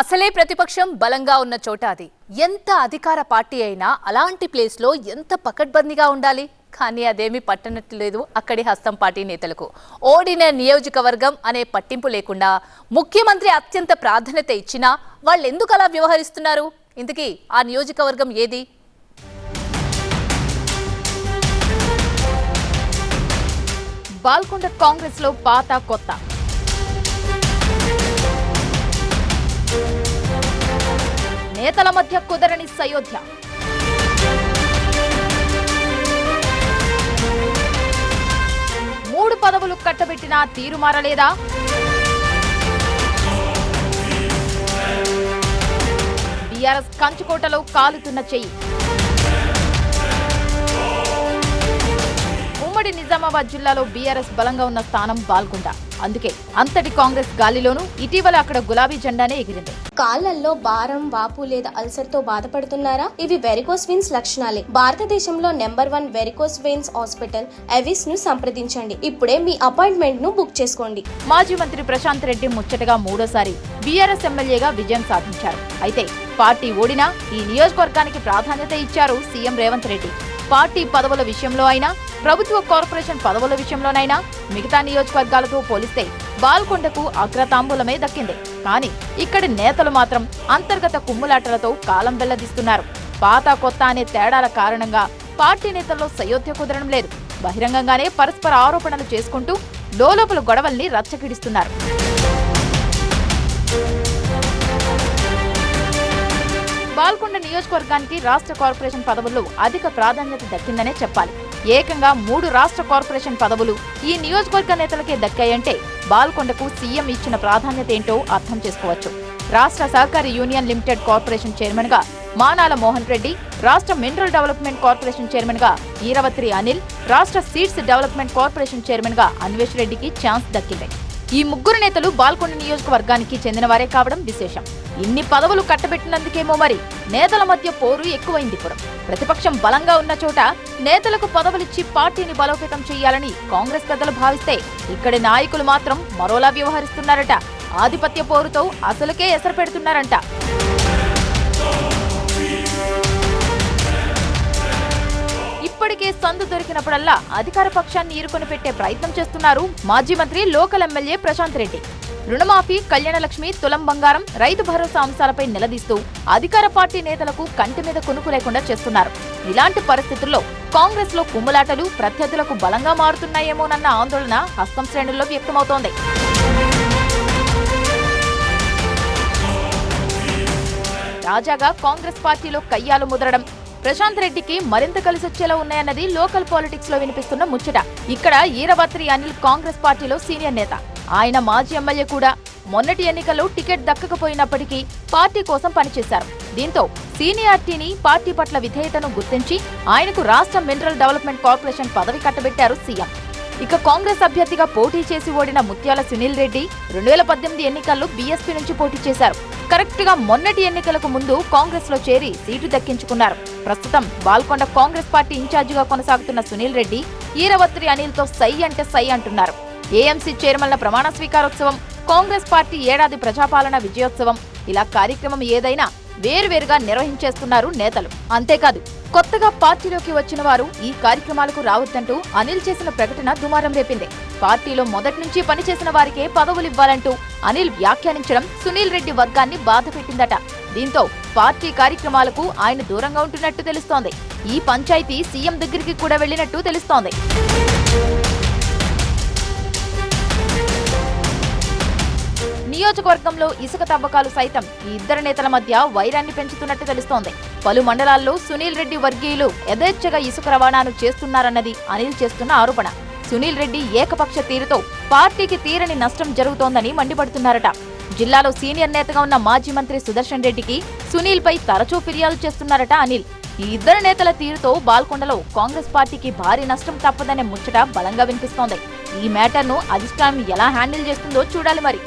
అసలే ప్రతిపక్షం బలంగా ఉన్న చోట అది. ఎంత అధికార పార్టీ అయినా అలాంటి ప్లేస్లో ఎంత పకడ్బందీగా ఉండాలి? కానీ అదేమీ పట్టనట్టు లేదు అక్కడి హస్తం పార్టీ నేతలకు. ఓడిన నియోజకవర్గం అనే పట్టింపు లేకుండా ముఖ్యమంత్రి అత్యంత ప్రాధాన్యత ఇచ్చినా వాళ్ళు ఎందుకు అలా వ్యవహరిస్తున్నారు? ఇందుకీ ఆ నియోజకవర్గం ఏది? బాల్కొండ కాంగ్రెస్లో పాత కొత్త. నేతల మధ్య కుదరని సయోధ్య. మూడు పదవులు కట్టబెట్టినా తీరు మారలేదా? బీఆర్ఎస్ కంచుకోటలో కాలుతున్న చెయ్యి. ఉమ్మడి నిజామాబాద్ జిల్లాలో బీఆర్ఎస్ బలంగా ఉన్న స్థానం బాల్కొండ. అందుకే అంతటి కాంగ్రెస్ గాలిలోనూ ఇటీవల అక్కడ గులాబీ జెండానే ఎగిరింది. కాళ్ళల్లో భారం వాపు లేదా అల్సర్తో బాధపడుతున్నారా? ఇవి వెరికోస్ వెయిన్స్ లక్షణాలే. భారతదేశంలో number one varicose veins hospital ఎవిస్ను సంప్రదించండి. ఇప్పుడే మీ అపాయింట్మెంట్ను బుక్ చేసుకోండి. మాజీ మంత్రి ప్రశాంత్ రెడ్డి ముచ్చటగా మూడోసారి బీఆర్ఎస్ ఎమ్మెల్యేగా విజయం సాధించారు. అయితే పార్టీ ఓడినా ఈ నియోజకవర్గానికి ప్రాధాన్యత ఇచ్చారు సీఎం రేవంత్ రెడ్డి. పార్టీ పదవుల విషయంలో అయినా ప్రభుత్వ కార్పొరేషన్ పదవుల విషయంలోనైనా మిగతా నియోజకవర్గాలతో పోలిస్తే బాల్కొండకు అగ్రతాంబూలమే దక్కింది. కానీ ఇక్కడి నేతలు మాత్రం అంతర్గత కుమ్ములాటలతో కాలం వెల్లదిస్తున్నారు పాత కొత్త అనే తేడాల కారణంగా పార్టీ నేతల్లో సయోధ్య కుదరడం లేదు. బహిరంగంగానే పరస్పర ఆరోపణలు చేసుకుంటూ లోలోపల గొడవల్ని రచ్చకిడిస్తున్నారు బాల్కొండ నియోజకవర్గానికి రాష్ట్ర కార్పొరేషన్ పదవుల్లో అధిక ప్రాధాన్యత దక్కిందనే చెప్పాలి. ఏకంగా మూడు రాష్ట్ర కార్పొరేషన్ పదవులు ఈ నియోజకవర్గ నేతలకే దక్కాయంటే బాల్కొండకు సీఎం ఇచ్చిన ప్రాధాన్యత ఏంటో అర్థం చేసుకోవచ్చు. రాష్ట్ర సహకారి యూనియన్ లిమిటెడ్ కార్పొరేషన్ చైర్మన్గా మానాల మోహన్ రెడ్డి రాష్ట్ర మినరల్ డెవలప్మెంట్ కార్పొరేషన్ చైర్మన్గా ఈరవత్రి అనిల్ రాష్ట్ర సీడ్స్ డెవలప్మెంట్ కార్పొరేషన్ చైర్మన్గా అన్వేష్ రెడ్డికి ఛాన్స్ దక్కింది. ఈ ముగ్గురు నేతలు బాల్కొండ నియోజకవర్గానికి చెందినవారే కావడం విశేషం. ఇన్ని పదవులు కట్టబెట్టినందుకేమో మరి. నేతల మధ్య పోరు ఎక్కువైంది ఇప్పుడు ప్రతిపక్షం బలంగా ఉన్న చోట నేతలకు పదవులిచ్చి పార్టీని బలోపేతం చేయాలని కాంగ్రెస్ పెద్దలు భావిస్తే ఇక్కడి నాయకులు మాత్రం మరోలా వ్యవహరిస్తున్నారట. ఆధిపత్య పోరుతో అసలుకే ఎసరు పెడుతున్నారంట. సందు దొరికినప్పుడల్లా అధికార పక్షాన్ని ఈరుకొని పెట్టే ప్రయత్నం చేస్తున్నారు మాజీ మంత్రి లోకల్ ఎమ్మెల్యే ప్రశాంత్ రెడ్డి. రుణమాఫీ కళ్యాణలక్ష్మి తులం బంగారం రైతు భరోసా అంశాలపై నిలదీస్తూ అధికార పార్టీ నేతలకు కంటి మీద కునుకు లేకుండా చేస్తున్నారు. ఇలాంటి పరిస్థితుల్లో కాంగ్రెస్లో కుమ్ములాటలు ప్రత్యర్థులకు బలంగా మారుతున్నాయేమోనన్న ఆందోళన హస్తం శ్రేణుల్లో వ్యక్తమవుతోంది. తాజాగా కాంగ్రెస్ పార్టీలో కయ్యాలు ముదరడం ప్రశాంత్ రెడ్డికి మరింత కలిసొచ్చేలా ఉన్నాయన్నది లోకల్ పాలిటిక్స్లో వినిపిస్తున్న ముచ్చట. ఇక్కడ ఈరవత్రి అనిల్ కాంగ్రెస్ పార్టీలో సీనియర్ నేత. ఆయన మాజీ ఎమ్మెల్యే కూడా. మొన్నటి ఎన్నికల్లో టికెట్ దక్కకపోయినప్పటికీ పార్టీ కోసం పనిచేశారు. దీంతో సీనియార్టీని పార్టీ పట్ల విధేయతను గుర్తించి ఆయనకు రాష్ట్ర మినరల్ డెవలప్మెంట్ కార్పొరేషన్ పదవి కట్టబెట్టారు సీఎం. ఇక కాంగ్రెస్ అభ్యర్థిగా పోటీ చేసి ఓడిన ముత్యాల సునీల్ రెడ్డి రెండు వేల పద్దెనిమిది ఎన్నికల్లో బీఎస్పీ నుంచి పోటీ చేశారు. కరెక్ట్గా మొన్నటి ఎన్నికలకు ముందు కాంగ్రెస్లో చేరి సీటు దక్కించుకున్నారు. ప్రస్తుతం బాల్కొండ కాంగ్రెస్ పార్టీ ఇన్ఛార్జిగా కొనసాగుతున్న సునీల్ రెడ్డి ఈరవత్రి అనిల్తో సై అంటే సై అంటున్నారు. ఏఎంసీ చైర్మన్ల ప్రమాణ స్వీకారోత్సవం కాంగ్రెస్ పార్టీ ఏడాది ప్రజాపాలన విజయోత్సవం ఇలా కార్యక్రమం ఏదైనా వేరువేరుగా నిర్వహించేస్తున్నారు నేతలు. అంతేకాదు కొత్తగా పార్టీలోకి వచ్చిన వారు ఈ కార్యక్రమాలకు రావద్దంటూ అనిల్ చేసిన ప్రకటన దుమారం రేపింది. పార్టీలో మొదటి నుంచి పనిచేసిన వారికే పదవులు ఇవ్వాలంటూ అనిల్ వ్యాఖ్యానించడం సునీల్ రెడ్డి వర్గాన్ని బాధ పెట్టిందట. దీంతో పార్టీ కార్యక్రమాలకు ఆయన దూరంగా ఉంటున్నట్టు తెలుస్తోంది. ఈ పంచాయతీ సీఎం దగ్గరికి కూడా వెళ్ళినట్టు తెలుస్తోంది. నియోజకవర్గంలో ఇసుక తవ్వకాలు సైతం ఈ ఇద్దరు నేతల మధ్య వైరాన్ని పెంచుతున్నట్టు తెలుస్తోంది. పలు మండలాల్లో సునీల్ రెడ్డి వర్గీయులు యథేచ్ఛగా ఇసుక రవాణాను చేస్తున్నారన్నది అనిల్ చేస్తున్న ఆరోపణ. సునీల్ రెడ్డి ఏకపక్ష తీరుతో పార్టీకి తీరని నష్టం జరుగుతోందని మండిపడుతున్నారట. జిల్లాలో సీనియర్ నేతగా ఉన్న మాజీ మంత్రి సుదర్శన్ రెడ్డికి సునీల్ పై తరచూ ఫిర్యాదు చేస్తున్నారట అనిల్. ఈ ఇద్దరు నేతల తీరుతో బాల్కొండలో కాంగ్రెస్ పార్టీకి భారీ నష్టం తప్పదనే ముచ్చట బలంగా వినిపిస్తోంది. ఈ మ్యాటర్ను అధిష్టానం ఎలా హ్యాండిల్ చేస్తుందో చూడాలి మరి.